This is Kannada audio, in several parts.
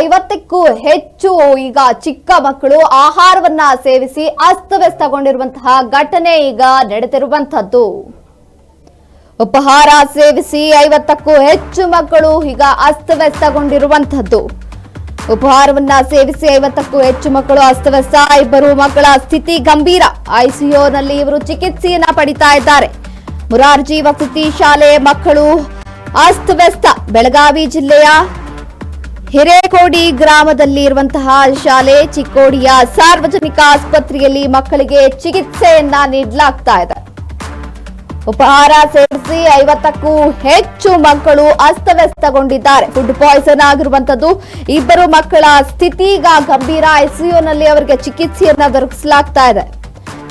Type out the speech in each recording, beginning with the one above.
ಐವತ್ತಕ್ಕೂ ಹೆಚ್ಚು ಈಗ ಚಿಕ್ಕ ಮಕ್ಕಳು ಆಹಾರವನ್ನ ಸೇವಿಸಿ ಅಸ್ತವ್ಯಸ್ತಗೊಂಡಿರುವಂತಹ ಘಟನೆ ಈಗ ನಡೆದಿರುವಂತಹದ್ದು ಉಪಹಾರ ಸೇವಿಸಿ ಐವತ್ತಕ್ಕೂ ಹೆಚ್ಚು ಮಕ್ಕಳು ಈಗ ಅಸ್ತವ್ಯಸ್ತಗೊಂಡಿರುವಂತಹದ್ದು ಉಪಹಾರವನ್ನ ಸೇವಿಸಿ ಐವತ್ತಕ್ಕೂ ಹೆಚ್ಚು ಮಕ್ಕಳು ಅಸ್ತವ್ಯಸ್ತ. ಇಬ್ಬರು ಮಕ್ಕಳ ಸ್ಥಿತಿ ಗಂಭೀರ. ಐಸಿಯುನಲ್ಲಿ ಇವರು ಚಿಕಿತ್ಸೆಯನ್ನ ಪಡಿತಾ ಇದ್ದಾರೆ. ಮುರಾರ್ಜಿ ವಸತಿ ಶಾಲೆ ಮಕ್ಕಳು ಅಸ್ತವ್ಯಸ್ತ. ಬೆಳಗಾವಿ ಜಿಲ್ಲೆಯ ಹಿರೇಕೋಡಿ ಗ್ರಾಮದಲ್ಲಿ ಇರುವಂತಹ ಶಾಲೆ ಚಿಕ್ಕೋಡಿಯ ಸಾರ್ವಜನಿಕ ಆಸ್ಪತ್ರೆಯಲ್ಲಿ ಮಕ್ಕಳಿಗೆ ಚಿಕಿತ್ಸೆಯನ್ನ ನೀಡಲಾಗ್ತಾ ಇದೆ. ಉಪಹಾರ ಸೇರಿಸಿ ಐವತ್ತಕ್ಕೂ ಹೆಚ್ಚು ಮಕ್ಕಳು ಅಸ್ತವ್ಯಸ್ತಗೊಂಡಿದ್ದಾರೆ. ಫುಡ್ ಪಾಯ್ಸನ್ ಆಗಿರುವಂತದ್ದು ಇಬ್ಬರು ಮಕ್ಕಳ ಸ್ಥಿತಿ ಈಗ ಗಂಭೀರ. ಐಸಿಯುನಲ್ಲಿ ಅವರಿಗೆ ಚಿಕಿತ್ಸೆಯನ್ನ ದೊರಕಿಸಲಾಗ್ತಾ ಇದೆ.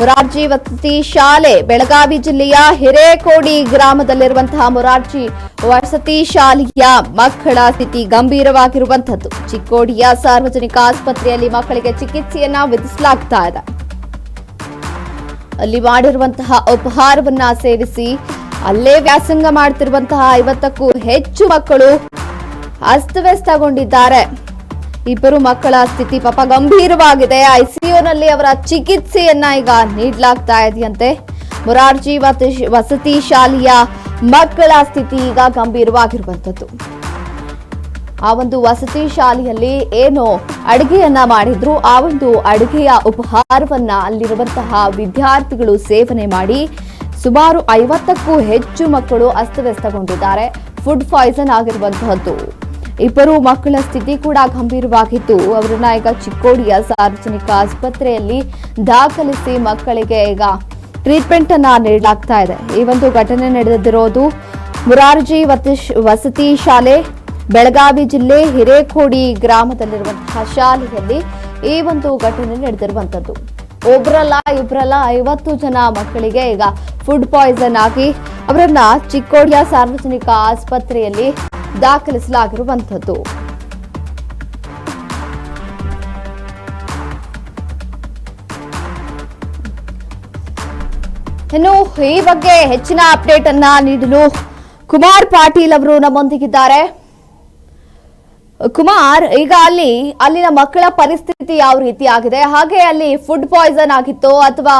ಮುರಾರ್ಜಿ ವಸತಿ ಶಾಲೆ, ಬೆಳಗಾವಿ ಜಿಲ್ಲೆಯ ಹಿರೇಕೋಡಿ ಗ್ರಾಮದಲ್ಲಿರುವಂತಹ ಮುರಾರ್ಜಿ ವಸತಿ ಶಾಲೆಯ ಮಕ್ಕಳ ಸ್ಥಿತಿ ಗಂಭೀರವಾಗಿರುವಂತದ್ದು ಚಿಕ್ಕೋಡಿಯ ಸಾರ್ವಜನಿಕ ಆಸ್ಪತ್ರೆಯಲ್ಲಿ ಮಕ್ಕಳಿಗೆ ಚಿಕಿತ್ಸೆಯನ್ನ ವಿಧಿಸಲಾಗ್ತಾ ಇದೆ. ಅಲ್ಲಿ ಮಾಡಿರುವಂತಹ ಉಪಹಾರವನ್ನ ಸೇವಿಸಿ ಅಲ್ಲೇ ವ್ಯಾಸಂಗ ಮಾಡ್ತಿರುವಂತಹ ಐವತ್ತಕ್ಕೂ ಹೆಚ್ಚು ಮಕ್ಕಳು ಅಸ್ತವ್ಯಸ್ತಗೊಂಡಿದ್ದಾರೆ. ಇಬ್ಬರು ಮಕ್ಕಳ ಸ್ಥಿತಿ ಪಾಪ ಗಂಭೀರವಾಗಿದೆ. ಐಸಿಯುನಲ್ಲಿ ಅವರ ಚಿಕಿತ್ಸೆಯನ್ನ ಈಗ ನೀಡಲಾಗ್ತಾ ಇದೆಯಂತೆ. ಮುರಾರ್ಜಿ ವಸತಿ ಶಾಲೆಯ ಮಕ್ಕಳ ಸ್ಥಿತಿ ಈಗ ಗಂಭೀರವಾಗಿರುವಂತದ್ದು ಆ ಒಂದು ವಸತಿ ಶಾಲೆಯಲ್ಲಿ ಏನು ಅಡುಗೆಯನ್ನ ಮಾಡಿದ್ರು. ಆ ಒಂದು ಅಡುಗೆಯ ಉಪಹಾರವನ್ನ ಅಲ್ಲಿರುವಂತಹ ವಿದ್ಯಾರ್ಥಿಗಳು ಸೇವನೆ ಮಾಡಿ ಸುಮಾರು ಐವತ್ತಕ್ಕೂ ಹೆಚ್ಚು ಮಕ್ಕಳು ಅಸ್ತವ್ಯಸ್ತಗೊಂಡಿದ್ದಾರೆ. Food poison ಆಗಿರುವಂತಹದ್ದು. ಇಬ್ಬರು ಮಕ್ಕಳ ಸ್ಥಿತಿ ಕೂಡ ಗಂಭೀರವಾಗಿದ್ದು ಅವರನ್ನ ಈಗ ಚಿಕ್ಕೋಡಿಯ ಸಾರ್ವಜನಿಕ ಆಸ್ಪತ್ರೆಯಲ್ಲಿ ದಾಖಲಿಸಿ ಮಕ್ಕಳಿಗೆ ಈಗ ಟ್ರೀಟ್ಮೆಂಟ್ ಅನ್ನ ನೀಡಲಾಗ್ತಾ ಇದೆ. ಈ ಒಂದು ಘಟನೆ ನಡೆದಿರೋದು ಮುರಾರ್ಜಿ ವಸತಿ ಶಾಲೆ, ಬೆಳಗಾವಿ ಜಿಲ್ಲೆ ಹಿರೇಕೋಡಿ ಗ್ರಾಮದಲ್ಲಿರುವಂತಹ ಶಾಲೆಯಲ್ಲಿ ಈ ಒಂದು ಘಟನೆ ನಡೆದಿರುವಂತದ್ದು ಒಬ್ರಲ್ಲ, ಇಬ್ರಲ್ಲ ಐವತ್ತು ಜನ ಮಕ್ಕಳಿಗೆ ಈಗ ಫುಡ್ ಪಾಯ್ಸನ್ ಆಗಿ, ಅವರನ್ನ ಚಿಕ್ಕೋಡಿಯ ಸಾರ್ವಜನಿಕ ಆಸ್ಪತ್ರೆಯಲ್ಲಿ ದಾಖಲಿಸಲಾಗಿರುವಂತದ್ದು ಇನ್ನು ಈ ಬಗ್ಗೆ ಹೆಚ್ಚಿನ ಅಪ್ಡೇಟ್ ಅನ್ನ ನೀಡಲು ಕುಮಾರ್ ಪಾಟೀಲ್ ಅವರು ನಮ್ಮೊಂದಿಗಿದ್ದಾರೆ. ಕುಮಾರ್, ಈಗ ಅಲ್ಲಿ, ಅಲ್ಲಿನ ಮಕ್ಕಳ ಪರಿಸ್ಥಿತಿ ಯಾವ ರೀತಿ ಆಗಿದೆ? ಹಾಗೆ ಅಲ್ಲಿ ಫುಡ್ ಪಾಯ್ಸನ್ ಆಗಿತ್ತೋ, ಅಥವಾ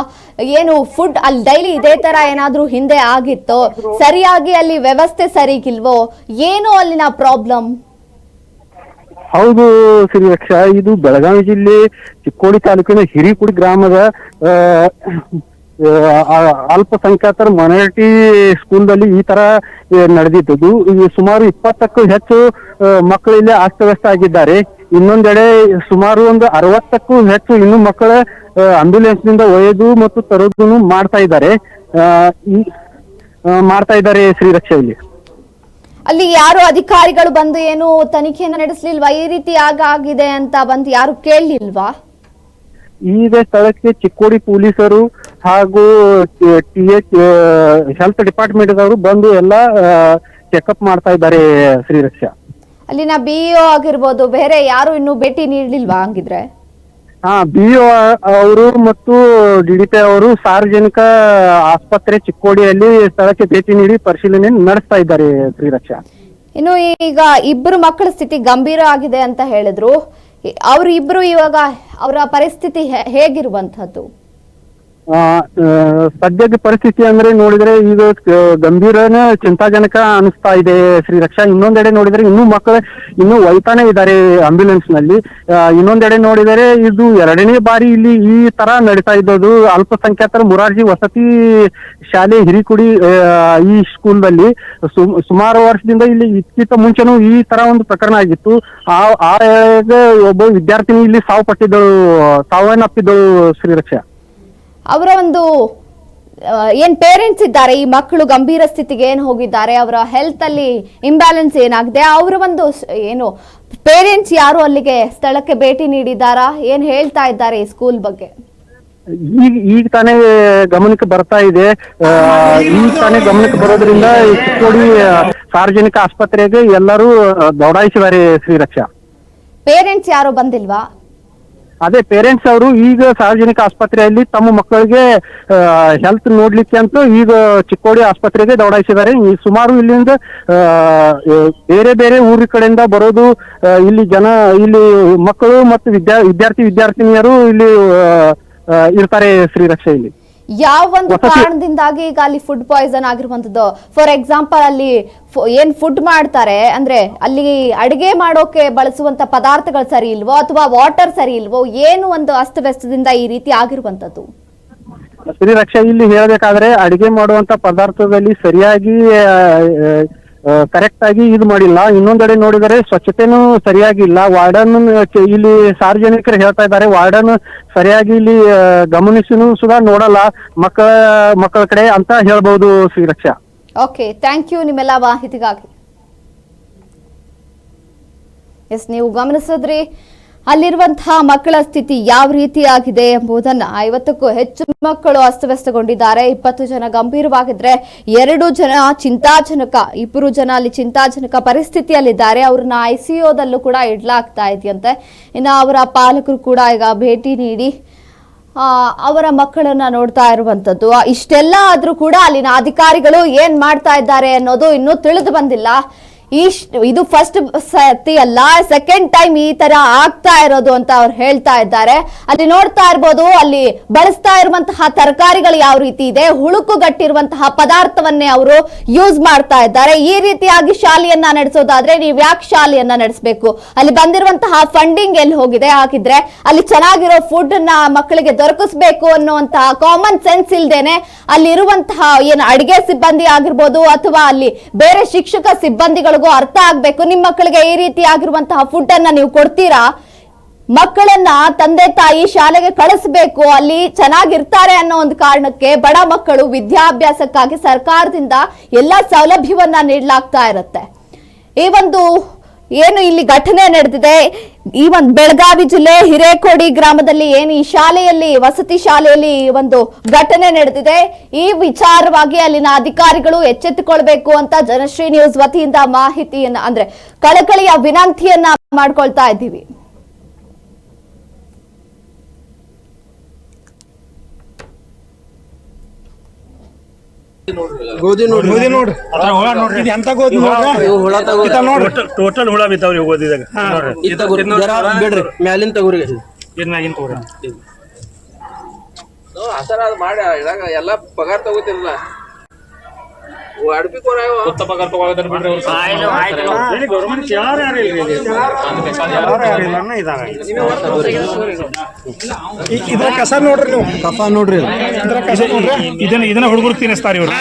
ಏನು ಫುಡ್ ಅಲ್ಲಿ ಡೈಲಿ ಇದೇ ತರ ಏನಾದ್ರೂ ಹಿಂದೆ ಆಗಿತ್ತೋ, ಸರಿಯಾಗಿ ಅಲ್ಲಿ ವ್ಯವಸ್ಥೆ ಸರಿಗಿಲ್ವೋ, ಏನು ಅಲ್ಲಿನ ಪ್ರಾಬ್ಲಮ್ ಹೌದು ಶ್ರೀರಕ್ಷ ಇದು ಬೆಳಗಾವಿ ಜಿಲ್ಲೆ ಚಿಕ್ಕೋಡಿ ತಾಲೂಕಿನ ಹಿರಿಕುಡಿ ಗ್ರಾಮದ ಅಲ್ಪಸಂಖ್ಯಾತರ ಮೈನಾರಿಟಿ ಸ್ಕೂಲ್ದಲ್ಲಿ ಈ ತರ ನಡೆದಿದ್ದು ಈ ಸುಮಾರು ಇಪ್ಪತ್ತಕ್ಕೂ ಹೆಚ್ಚು ಮಕ್ಕಳು ಇಲ್ಲಿ ಅಸ್ತವ್ಯಸ್ತ ಆಗಿದ್ದಾರೆ. ಇನ್ನೊಂದೆಡೆ ಸುಮಾರು ಒಂದು ಅರವತ್ತಕ್ಕೂ ಹೆಚ್ಚು ಇನ್ನು ಮಕ್ಕಳ ಆಂಬ್ಯುಲೆನ್ಸ್ನಿಂದ ಒಯ್ದು ಮತ್ತು ತರೋದು ಮಾಡ್ತಾ ಇದ್ದಾರೆ. ಮಾಡ್ತಾ ಇದ್ದಾರೆ ಶ್ರೀರಕ್ಷೆಯಲ್ಲಿ ಅಲ್ಲಿ ಯಾರು ಅಧಿಕಾರಿಗಳು ಬಂದು ಏನು ತನಿಖೆಯನ್ನು ನಡೆಸಲಿಲ್ವಾ? ಈ ರೀತಿ ಆಗ ಆಗಿದೆ ಅಂತ ಬಂದು ಯಾರು ಕೇಳಲಿಲ್ವಾ? ಈಗ ಸ್ಥಳಕ್ಕೆ ಚಿಕ್ಕೋಡಿ ಪೊಲೀಸರು ಹಾಗೂ ಟಿ ಎಚ್ ಹೆಲ್ತ್ ಡಿಪಾರ್ಟ್ಮೆಂಟ್ ದವರು ಬಂದು ಎಲ್ಲ ಚೆಕಪ್ ಮಾಡ್ತಾ ಇದ್ದಾರೆ ಶ್ರೀರಕ್ಷ. ಅಲ್ಲಿನ ಬಿಇಒ ಆಗಿರ್ಬೋದು ಬೇರೆ ಯಾರು ಇನ್ನು ಭೇಟಿ ನೀಡಲಿಲ್ವಾ ಹಂಗಿದ್ರೆ? ಹಾ ಬಿ ಅವರು ಮತ್ತು ಡಿ ಡಿ ಪಿ ಅವರು ಸಾರ್ವಜನಿಕ ಆಸ್ಪತ್ರೆ ಚಿಕ್ಕೋಡಿಯಲ್ಲಿ ಸ್ಥಳಕ್ಕೆ ಭೇಟಿ ನೀಡಿ ಪರಿಶೀಲನೆ ನಡೆಸ್ತಾ ಇದ್ದಾರೆ ಶ್ರೀರಕ್ಷ. ಇನ್ನು ಈಗ ಇಬ್ಬರು ಮಕ್ಕಳ ಸ್ಥಿತಿ ಗಂಭೀರ ಆಗಿದೆ ಅಂತ ಹೇಳಿದ್ರು. ಅವರು ಅವ್ರು ಇಬ್ರು ಇವಾಗ ಅವರ ಪರಿಸ್ಥಿತಿ ಹೇಗಿರುವಂತಹದ್ದು ಸದ್ಯದ ಪರಿಸ್ಥಿತಿ ಅಂದ್ರೆ ನೋಡಿದ್ರೆ ಈಗ ಗಂಭೀರನೇ ಚಿಂತಾಜನಕ ಅನಿಸ್ತಾ ಇದೆ. ಶ್ರೀರಕ್ಷಾ ಇನ್ನೊಂದೆಡೆ ನೋಡಿದ್ರೆ ಇನ್ನೂ ಮಕ್ಕಳು ಇನ್ನೂ ಒಯ್ತಾನೆ ಇದ್ದಾರೆ ಆಂಬ್ಯುಲೆನ್ಸ್ನಲ್ಲಿ ಇನ್ನೊಂದೆಡೆ ನೋಡಿದರೆ ಇದು ಎರಡನೇ ಬಾರಿ ಇಲ್ಲಿ ಈ ತರ ನಡೀತಾ ಇದ್ದದು ಅಲ್ಪಸಂಖ್ಯಾತರ ಮುರಾರ್ಜಿ ವಸತಿ ಶಾಲೆ ಹಿರಿಕುಡಿ ಈ ಸ್ಕೂಲ್ನಲ್ಲಿ ಸುಮಾರು ವರ್ಷದಿಂದ ಇಲ್ಲಿ ಇದಕ್ಕಿಂತ ಮುಂಚೆನೂ ಈ ತರ ಒಂದು ಪ್ರಕರಣ ಆಗಿತ್ತು. ಆ ಒಬ್ಬ ವಿದ್ಯಾರ್ಥಿನಿ ಇಲ್ಲಿ ಸಾವು ಪಟ್ಟಿದ್ದಳು, ಸಾವನ್ನಪ್ಪಿದ್ದಳು ಶ್ರೀರಕ್ಷಾ ಅವರ ಒಂದು ಏನ್ ಪೇರೆಂಟ್ಸ್ ಇದ್ದಾರೆ ಈ ಮಕ್ಕಳು ಗಂಭೀರ ಸ್ಥಿತಿಗೆ ಏನು ಹೋಗಿದ್ದಾರೆ ಅವರ ಹೆಲ್ತ್ ಅಲ್ಲಿ ಇಂಬ್ಯಾಲೆನ್ಸ್ ಏನಾಗಿದೆ ಅವರ ಒಂದು ಏನು ಪೇರೆಂಟ್ಸ್ ಯಾರು ಅಲ್ಲಿಗೆ ಸ್ಥಳಕ್ಕೆ ಭೇಟಿ ನೀಡಿದ್ದಾರಾ ಏನ್ ಹೇಳ್ತಾ ಇದ್ದಾರೆ ಈ ಸ್ಕೂಲ್ ಬಗ್ಗೆ? ಈಗ ಈಗ ತಾನೇ ಗಮನಕ್ಕೆ ಬರ್ತಾ ಇದೆ. ಈಗ ತಾನೇ ಗಮನಕ್ಕೆ ಬರೋದ್ರಿಂದ ಆ, ಸಾರ್ವಜನಿಕ ಆಸ್ಪತ್ರೆಗೆ ಎಲ್ಲರೂ ದೌಡಾಯಿಸಿದ್ದಾರೆ ಶ್ರೀರಕ್ಷ. ಪೇರೆಂಟ್ಸ್ ಯಾರು ಬಂದಿಲ್ವಾ? ಅದೇ ಪೇರೆಂಟ್ಸ್ ಅವರು ಈಗ ಸಾರ್ವಜನಿಕ ಆಸ್ಪತ್ರೆಯಲ್ಲಿ ತಮ್ಮ ಮಕ್ಕಳಿಗೆ ಹೆಲ್ತ್ ನೋಡ್ಲಿಕ್ಕೆ ಅಂತ ಈಗ ಚಿಕ್ಕೋಡಿ ಆಸ್ಪತ್ರೆಗೆ ದೌಡಾಯಿಸಿದ್ದಾರೆ. ಈ ಸುಮಾರು ಇಲ್ಲಿಂದ ಬೇರೆ ಬೇರೆ ಊರಿ ಕಡೆಯಿಂದ ಬರೋದು ಇಲ್ಲಿ ಜನ, ಇಲ್ಲಿ ಮಕ್ಕಳು ಮತ್ತು ವಿದ್ಯಾ, ವಿದ್ಯಾರ್ಥಿ, ವಿದ್ಯಾರ್ಥಿನಿಯರು ಇಲ್ಲಿ ಇರ್ತಾರೆ ಶ್ರೀರಕ್ಷೆ ಇಲ್ಲಿ ಯಾವ ಒಂದು ಕಾರಣದಿಂದಾಗಿ ಈಗ ಅಲ್ಲಿ ಫುಡ್ ಪಾಯ್ಸನ್ ಆಗಿರುವಂತದ್ದು ಫಾರ್ ಎಕ್ಸಾಂಪಲ್ ಅಲ್ಲಿ ಏನ್ ಫುಡ್ ಮಾಡ್ತಾರೆ? ಅಂದ್ರೆ ಅಲ್ಲಿ ಅಡಿಗೆ ಮಾಡೋಕೆ ಬಳಸುವಂತ ಪದಾರ್ಥಗಳು ಸರಿ ಇಲ್ವೋ ಅಥವಾ ವಾಟರ್ ಸರಿ ಇಲ್ವೋ ಏನು ಒಂದು ಅಸ್ತವ್ಯಸ್ತದಿಂದ ಈ ರೀತಿ ಆಗಿರುವಂತದ್ದು ಶ್ರೀರಕ್ಷೆ ಇಲ್ಲಿ ಹೇಳಬೇಕಾದ್ರೆ ಅಡಿಗೆ ಮಾಡುವಂತ ಪದಾರ್ಥದಲ್ಲಿ ಸರಿಯಾಗಿ ಕರೆಕ್ಟ್ ಆಗಿ ಇದು ಮಾಡಿಲ್ಲ. ಇನ್ನೊಂದೆಡೆ ನೋಡಿದರೆ ಸ್ವಚ್ಛತೆನೂ ಸರಿಯಾಗಿ ಇಲ್ಲ ವಾರ್ಡನ್ ಇಲ್ಲಿ ಸಾರ್ವಜನಿಕರು ಹೇಳ್ತಾ ಇದ್ದಾರೆ. ವಾರ್ಡನ್ ಸರಿಯಾಗಿ ಇಲ್ಲಿ ಗಮನಿಸಿನೂ ಸುಧಾ ನೋಡಲ್ಲ. ಮಕ್ಕಳ ಮಕ್ಕಳ ಕಡೆ ಅಂತ ಹೇಳ್ಬಹುದು ಶ್ರೀರಕ್ಷಾ ಓಕೆ ಥ್ಯಾಂಕ್ ಯು ನಿಮ್ಮೆಲ್ಲ ಮಾಹಿತಿಗಾಗಿ. ಎಸ್ ನೀವು ಗಮನಿಸಿದ್ರಿ. ಅಲ್ಲಿರುವಂತಹ ಮಕ್ಕಳ ಸ್ಥಿತಿ ಯಾವ ರೀತಿಯಾಗಿದೆ ಎಂಬುದನ್ನ ಐವತ್ತಕ್ಕೂ ಹೆಚ್ಚು ಮಕ್ಕಳು ಅಸ್ತವ್ಯಸ್ತಗೊಂಡಿದ್ದಾರೆ. ಇಪ್ಪತ್ತು ಜನ ಗಂಭೀರವಾಗಿದ್ರೆ ಎರಡು ಜನ ಚಿಂತಾಜನಕ, ಇಬ್ಬರು ಜನ ಅಲ್ಲಿ ಚಿಂತಾಜನಕ ಪರಿಸ್ಥಿತಿಯಲ್ಲಿದ್ದಾರೆ. ಅವ್ರನ್ನ ಐಸಿಯುದಲ್ಲೂ ಕೂಡ ಇಡ್ಲಾಗ್ತಾ ಇದೆಯಂತೆ. ಇನ್ನು ಅವರ ಪಾಲಕರು ಕೂಡ ಈಗ ಭೇಟಿ ನೀಡಿ ಅವರ ಮಕ್ಕಳನ್ನ ನೋಡ್ತಾ ಇರುವಂತದ್ದು. ಇಷ್ಟೆಲ್ಲ ಆದ್ರೂ ಕೂಡ ಅಲ್ಲಿನ ಅಧಿಕಾರಿಗಳು ಏನ್ ಮಾಡ್ತಾ ಇದ್ದಾರೆ ಅನ್ನೋದು ಇನ್ನೂ ತಿಳಿದು ಬಂದಿಲ್ಲ. ಇಷ್ಟ್ ಇದು ಫಸ್ಟ್ ಸತಿ ಅಲ್ಲ ಸೆಕೆಂಡ್ ಟೈಮ್ ಈ ತರ ಆಗ್ತಾ ಇರೋದು ಅಂತ ಅವ್ರು ಹೇಳ್ತಾ ಇದ್ದಾರೆ. ಅಲ್ಲಿ ನೋಡ್ತಾ ಇರ್ಬೋದು, ಅಲ್ಲಿ ಬಳಸ್ತಾ ಇರುವಂತಹ ತರಕಾರಿಗಳು ಯಾವ ರೀತಿ ಇದೆ, ಹುಳುಕುಗಟ್ಟಿರುವಂತಹ ಪದಾರ್ಥವನ್ನೇ ಅವರು ಯೂಸ್ ಮಾಡ್ತಾ ಇದ್ದಾರೆ. ಈ ರೀತಿಯಾಗಿ ಶಾಲೆಯನ್ನ ನಡೆಸೋದಾದ್ರೆ ನೀವು ಯಾಕೆ ಶಾಲೆಯನ್ನ ನಡೆಸಬೇಕು? ಅಲ್ಲಿ ಬಂದಿರುವಂತಹ ಫಂಡಿಂಗ್ ಎಲ್ಲಿ ಹೋಗಿದೆ? ಹಾಕಿದ್ರೆ ಅಲ್ಲಿ ಚೆನ್ನಾಗಿರೋ ಫುಡ್ನ ಮಕ್ಕಳಿಗೆ ದೊರಕಿಸ್ಬೇಕು ಅನ್ನುವಂತಹ ಕಾಮನ್ ಸೆನ್ಸ್ ಇಲ್ದೇನೆ ಅಲ್ಲಿರುವಂತಹ ಏನು ಅಡಿಗೆ ಸಿಬ್ಬಂದಿ ಆಗಿರ್ಬೋದು, ಅಥವಾ ಅಲ್ಲಿ ಬೇರೆ ಶಿಕ್ಷಕ ಅರ್ಥ ಆಗ್ಬೇಕು. ನಿಮ್ಮ ಮಕ್ಕಳಿಗೆ ಈ ರೀತಿ ಆಗಿರುವಂತಹ ಫುಡ್ ಅನ್ನ ನೀವು ಕೊಡ್ತೀರಾ? ಮಕ್ಕಳನ್ನ ತಂದೆ ತಾಯಿ ಶಾಲೆಗೆ ಕಳಿಸ್ಬೇಕು, ಅಲ್ಲಿ ಚೆನ್ನಾಗಿರ್ತಾರೆ ಅನ್ನೋ ಒಂದು ಕಾರಣಕ್ಕೆ ಬಡ ಮಕ್ಕಳು ವಿದ್ಯಾಭ್ಯಾಸಕ್ಕಾಗಿ ಸರ್ಕಾರದಿಂದ ಎಲ್ಲಾ ಸೌಲಭ್ಯವನ್ನ ನೀಡಲಾಗ್ತಾ ಇರುತ್ತೆ. ಈ ಒಂದು ಏನು ಇಲ್ಲಿ ಘಟನೆ ನಡೆದಿದೆ? ಈ ಒಂದು ಬೆಳಗಾವಿ ಜಿಲ್ಲೆ ಹಿರೇಕೋಡಿ ಗ್ರಾಮದಲ್ಲಿ ಏನು ಈ ಶಾಲೆಯಲ್ಲಿ, ವಸತಿ ಶಾಲೆಯಲ್ಲಿ ಒಂದು ಘಟನೆ ನಡೆದಿದೆ? ಈ ವಿಚಾರವಾಗಿ ಅಲ್ಲಿನ ಅಧಿಕಾರಿಗಳು ಎಚ್ಚೆತ್ತುಕೊಳ್ಬೇಕು ಅಂತ ಜನಶ್ರೀ ನ್ಯೂಸ್ ವತಿಯಿಂದ ಮಾಹಿತಿಯನ್ನ, ಅಂದ್ರೆ ಕಳಕಳಿಯ ವಿನಂತಿಯನ್ನ ಮಾಡ್ಕೊಳ್ತಾ ಇದ್ದೀವಿ. ಗೋಧಿ ನೋಡ್ರಿ. ಗೋಧಿ ನೋಡ್ರಿ. ಅದ್ರ ಹುಳ ನೋಡ್ರಿ. ಇದು ಎಂತ ಗೋಧಿ ನೋಡ್ರಿ? ಇವು ಹುಳ ತಗೋ ಇದ ನೋಡ್ರಿ. ಟೋಟಲ್ ಹುಳ ಬಿದ್ದಾವ್ರಿ ಓದಿದಾಗ ನೋಡ್ರಿ. ಇದ್ ತಗೋರಿ ಜರ ಬಿಡ್ರಿ ಮ್ಯಾಲಿನ ತಗೋರಿ. ಇದ್ ಮ್ಯಾಗಿನ ತಗೋರಿ. ಹಸರ ಅದು ಮಾಡಿ ಇದಾಗ ಎಲ್ಲಾ ಪಗಾರ ತಗೋತಿರಲ್ಲ. ಪಗಾರ ಬಿಡ್ರಿ ಅವ್ರು. ಗೌರ್ಮೆಂಟ್ ಯಾರು ಇದ್ರ. ಕಸ ನೋಡ್ರಿ ನೀವು. ಕಸ ನೋಡ್ರಿ ಇದು. ಇದ್ರ ಕಸ ನೋಡ್ರಿ. ಇದನ್ನ ಇದನ್ನ ಹುಡುಗರು ತಿನ್ನಿಸ್ತಾರ ಇವ್ರು.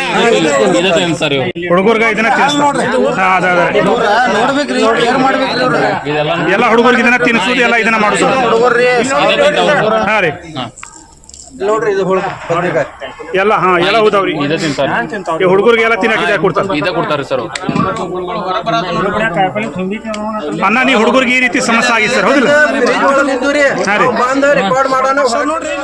ಹುಡುಗರ್ಗ ಇದನ್ನ ತಿನ್ನಿಸ್ತಾರೆ. ಹಾ, ಅದ ಅದ. ಇವ್ರ ನೋಡ್ಬೇಕ್ರಿ ಕೇರ್ ಮಾಡ್ಬೇಕ್ರಿ ಇವ್ರ. ಎಲ್ಲ ಹುಡುಗರಿಗೆ ಇದನ್ನ ತಿನ್ನಿಸೋದು ಎಲ್ಲ ಇದನ್ನ ಮಾಡೋದು. ಹುಡುಗರ್ರಿ. ಹಾ ರೀ. ನೋಡ್ರಿ ಇದು ಹುಳ ಎಲ್ಲ ಹಾ ಎಲ್ಲ ಹೌದವ್ರಿ. ಈ ಹುಡುಗರಿಗೆ ಎಲ್ಲ ತಿನ್ನಕ್ಕೆ ಕೊಡ್ತಾರ. ಇದ ಕೊಡ್ತಾರೆ ಸರ್ ಅನ್ನ ನೀವು ಹುಡುಗರಿಗೆ ಈ ರೀತಿ ಸಮಸ್ಯೆ ಆಗಿದೆ ಸರ್ ಹೌದಿಲ್ಲ? ಹಾ ರೀ. ಬಂದ ರೆಕಾರ್ಡ್ ಮಾಡೋಣ. ನೋಡ್ರಿ.